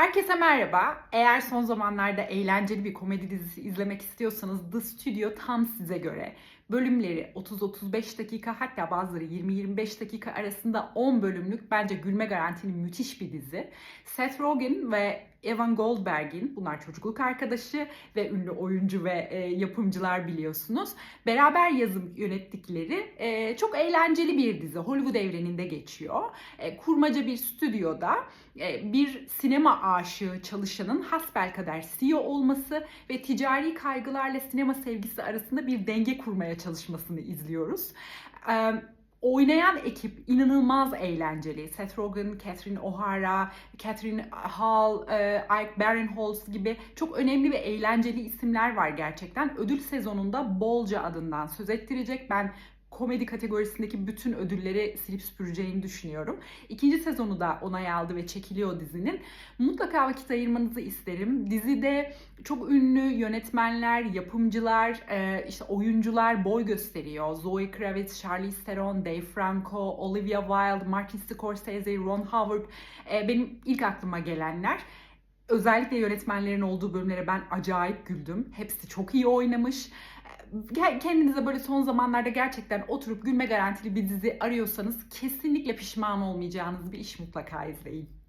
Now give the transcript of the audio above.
Herkese merhaba. Eğer son zamanlarda eğlenceli bir komedi dizisi izlemek istiyorsanız The Studio tam size göre. Bölümleri 30-35 dakika hatta bazıları 20-25 dakika arasında 10 bölümlük bence gülme garantili müthiş bir dizi. Seth Rogen ve Evan Goldberg'in bunlar çocukluk arkadaşı ve ünlü oyuncu ve e, yapımcılar biliyorsunuz. Beraber yazım yönettikleri e, çok eğlenceli bir dizi. Hollywood evreninde geçiyor. E, kurmaca bir stüdyoda e, bir sinema aşığı çalışanın hasbelkader CEO olması ve ticari kaygılarla sinema sevgisi arasında bir denge kurmaya çalışmasını izliyoruz. E, Oynayan ekip inanılmaz eğlenceli. Seth Rogen, Catherine O'Hara, Catherine Hall, Ike Barinholtz gibi çok önemli ve eğlenceli isimler var gerçekten. Ödül sezonunda bolca adından söz ettirecek. Ben komedi kategorisindeki bütün ödülleri silip süpüreceğini düşünüyorum. İkinci sezonu da onay aldı ve çekiliyor dizinin. Mutlaka vakit ayırmanızı isterim. Dizide çok ünlü yönetmenler, yapımcılar, e, işte oyuncular boy gösteriyor. Zoe Kravitz, Charlize Theron, Dave Franco, Olivia Wilde, Martin Scorsese, Ron Howard. E, benim ilk aklıma gelenler. Özellikle yönetmenlerin olduğu bölümlere ben acayip güldüm. Hepsi çok iyi oynamış. Kendinize böyle son zamanlarda gerçekten oturup gülme garantili bir dizi arıyorsanız kesinlikle pişman olmayacağınız bir iş mutlaka izleyin.